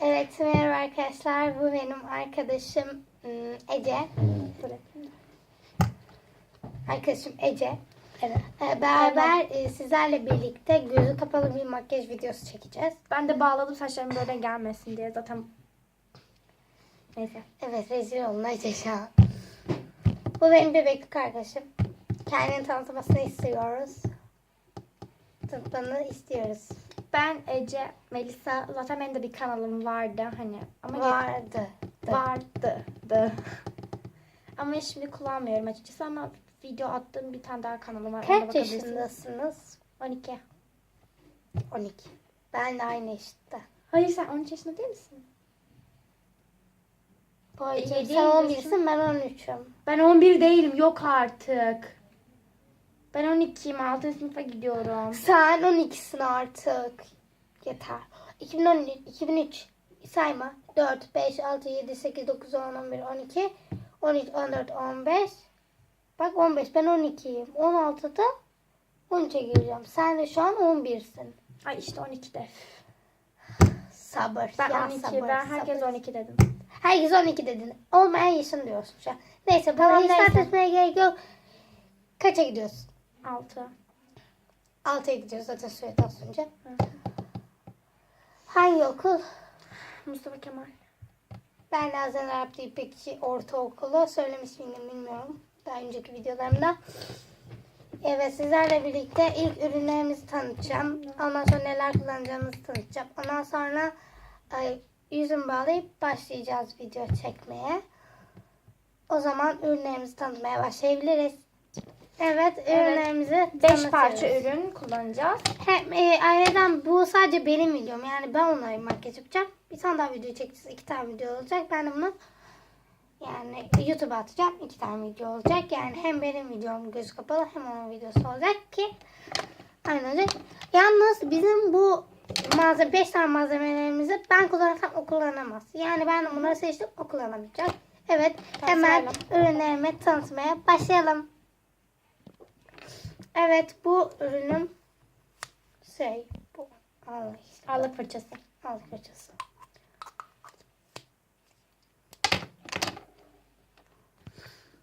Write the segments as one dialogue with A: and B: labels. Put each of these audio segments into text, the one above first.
A: Evet merhaba arkadaşlar. Bu benim arkadaşım ım, Ece. Arkadaşım Ece.
B: Evet.
A: Ee, Beraber e, sizlerle birlikte gözü kapalı bir makyaj videosu çekeceğiz.
B: Ben de bağladım saçlarım böyle gelmesin diye zaten. Neyse.
A: Evet rezil olun Ece şu an. Bu benim bebeklik arkadaşım. Kendini tanıtmasını istiyoruz. Tanıtmanı istiyoruz.
B: Ben Ece, Melisa. Zaten benim de bir kanalım vardı hani. Ama
A: Vardı.
B: vardı. Da. Ama şimdi kullanmıyorum açıkçası ama video attığım bir tane daha kanalım var.
A: Kaç yaşındasınız?
B: 12.
A: 12. Ben de aynı yaşta.
B: Hayır sen 13 yaşında değil misin?
A: Boyacığım
B: yedi
A: sen
B: yaşındasın.
A: 11'sin ben 13'üm.
B: Ben 11 değilim. Yok artık. Ben 12'yim. 6. sınıfa gidiyorum.
A: Sen 12'sin artık. Yeter. 2013, 2003 sayma. 4, 5, 6, 7, 8, 9, 10, 11, 12, 13, 14, 15. Bak 15 ben 12'yim. 16'da 13'e gireceğim. Sen de şu an 11'sin.
B: Ay işte 12'de.
A: Sabır.
B: Ben
A: ya
B: 12.
A: sabır,
B: ben herkes
A: sabır.
B: 12 dedim.
A: Herkes 12 dedin. Olmayan yaşın diyorsun şu an. Neyse
B: Tamam,
A: tamam, hiç tartışmaya gerek yok. Kaça gidiyorsun?
B: 6.
A: 6'ya gidiyoruz zaten söyledi az önce. Hangi okul?
B: Mustafa Kemal.
A: Ben Nazan Arap İpekçi Ortaokulu söylemiş miydim bilmiyorum. Daha önceki videolarımda. Evet sizlerle birlikte ilk ürünlerimizi tanıtacağım. Ondan sonra neler kullanacağımızı tanıtacağım. Ondan sonra e, yüzüm bağlayıp başlayacağız video çekmeye. O zaman ürünlerimizi tanıtmaya başlayabiliriz. Evet ürünlerimizi
B: 5
A: tanıtıyoruz.
B: parça ürün kullanacağız.
A: Hem e, aileden bu sadece benim videom. Yani ben onlara makyaj yapacağım. Bir tane daha video çekeceğiz. iki tane video olacak. Ben de bunu yani YouTube'a atacağım. iki tane video olacak. Yani hem benim videom göz kapalı hem onun videosu olacak ki aynı olacak. Yalnız bizim bu malzeme 5 tane malzemelerimizi ben kullansam o kullanamaz. Yani ben bunları seçtim o kullanamayacak. Evet hemen ürünlerimi tanıtmaya başlayalım. Evet bu ürünüm şey bu al işte
B: Allık fırçası.
A: al fırçası.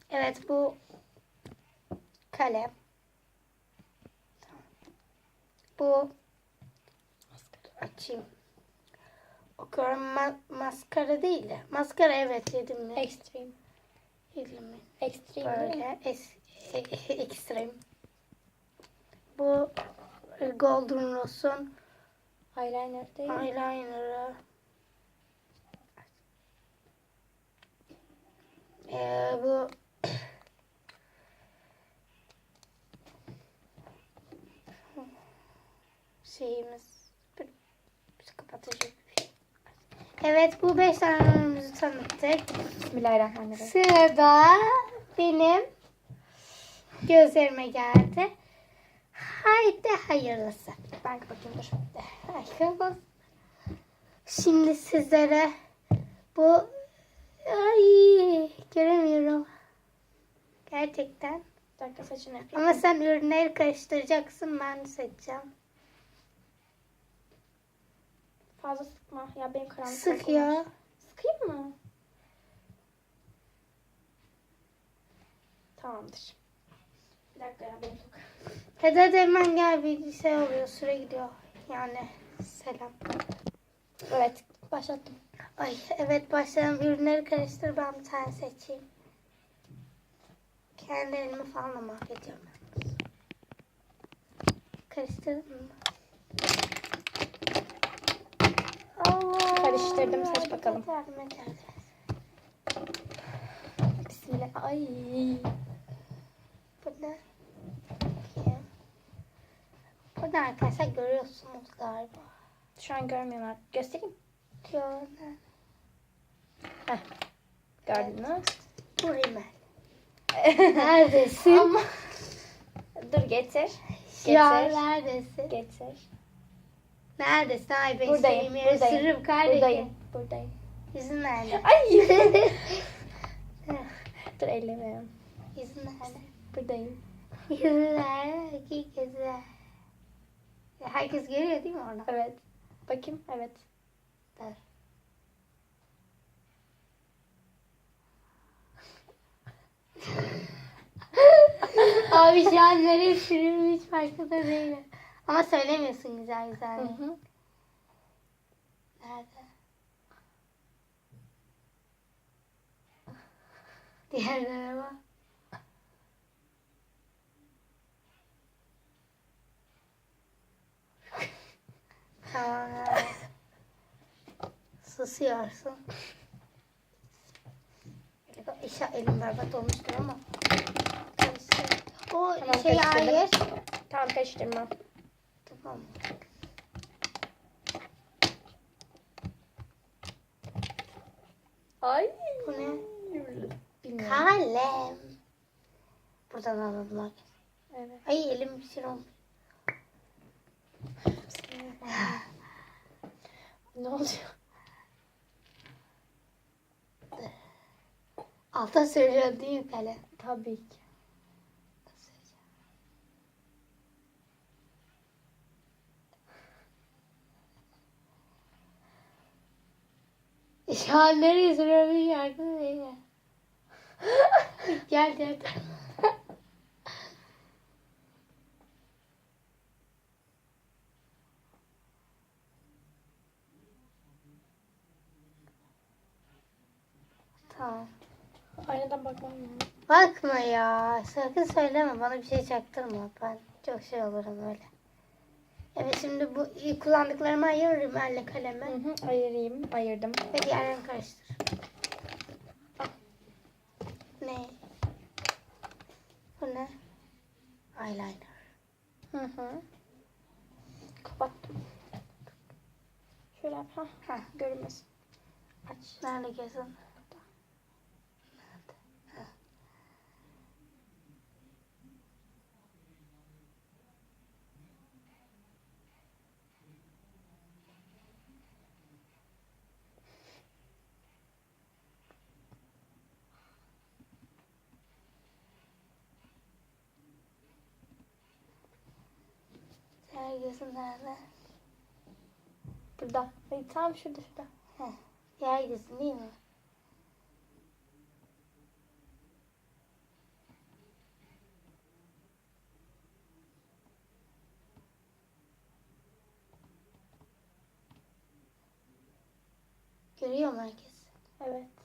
A: Evet bu kalem. Bu açayım. Okuyorum ma- maskara değil de. Maskara evet yedim mi?
B: Extreme.
A: Yedim mi?
B: Extreme?
A: Böyle es, e- ekstrem. Bu e, Golden Rose'un
B: Eyeliner değil mi?
A: eyeliner'ı. Ee, bu şeyimiz bir, bir kapatıcı bir şey. Evet bu beş tane ürünümüzü tanıttık.
B: Bismillahirrahmanirrahim.
A: Sırada benim gözlerime geldi. Haydi hayırlısı.
B: Ben kapatayım dur.
A: Hayırlısı. Şimdi sizlere bu ay göremiyorum. Gerçekten.
B: Bir dakika saçını yapayım.
A: Ama sen ürünleri karıştıracaksın ben seçeceğim.
B: Fazla sıkma. Ya benim karanlık.
A: Sık ya.
B: Sıkayım mı? Tamamdır. Bir dakika ya benim.
A: Hadi hadi hemen gel bir şey oluyor süre gidiyor. Yani selam.
B: Evet. Başlattım.
A: Ay evet başlayalım. Ürünleri karıştır ben bir tane seçeyim. Kendi elimi falan da mahvediyorum. Karıştırdın mı? Allah.
B: Karıştırdım, seç bakalım. Bismillah. Ay.
A: Bu ne? Bakayım. Burada arkadaşlar görüyorsunuz galiba.
B: Şu an görmüyorum. Göstereyim.
A: Gördüm.
B: Heh. Gördün mü?
A: Bu rimel. Neredesin?
B: Ama. Dur getir.
A: Ya
B: Getir.
A: neredesin?
B: Getir.
A: Neredesin? Ay ben
B: Buradayım. Buradayım.
A: Sırrım kardeşim.
B: Buradayım. Buradayım.
A: Yüzün nerede?
B: Ay. Dur ellemiyorum.
A: Yüzün nerede?
B: Buradayım.
A: Yüzün nerede? Ya Herkes geliyor değil mi orada?
B: Evet. Bakayım. Evet.
A: Evet. Abi şu an nereye sürümün hiç farkında değilim. Ama söylemiyorsun güzel güzel.
B: Hı hı.
A: Nerede? Diğer araba. Susuyorsun. İşe elim berbat olmuştur ama. O
B: Tamam,
A: şey hayır.
B: Tamam karıştırma.
A: Tamam.
B: Ay.
A: Bu ne?
B: Bilmiyorum.
A: Kalem. Buradan alalım.
B: Evet.
A: Ay elim bir şey olmuş.
B: ne oluyor?
A: Alta sürüyor değil mi kalem?
B: Tabii ki.
A: Şu an nereye sürüyor bir şarkı değil mi? gel gel.
B: Aynadan bakmam lazım.
A: Bakma ya. Sakın söyleme. Bana bir şey çaktırma. Ben çok şey olurum öyle. Evet şimdi bu kullandıklarımı ayırırım elle kaleme.
B: Hı hı, ayırayım. Ayırdım.
A: Ve diğerlerini karıştır. Ne? Bu ne? Eyeliner.
B: Hı hı. Kapattım. Şöyle yap. Ha, görünmesin. Aç.
A: Nerede gözün? Gözün nerede?
B: Burada. Ay, tam şurada şurada.
A: Heh. Diğer gözün değil mi? Görüyor mu herkes?
B: Evet.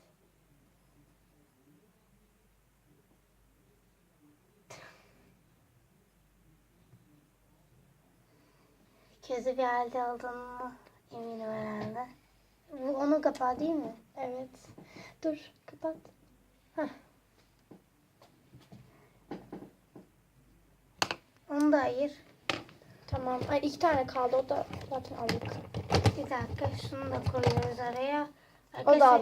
A: Közü bir halde aldığını eminim herhalde. Bu onun kapağı değil mi?
B: Evet. Dur. Kapat.
A: Onu da ayır.
B: Tamam. Ay iki tane kaldı. O da zaten aldık.
A: Bir dakika şunu da koyuyoruz araya.
B: O da
A: Arkadaşlar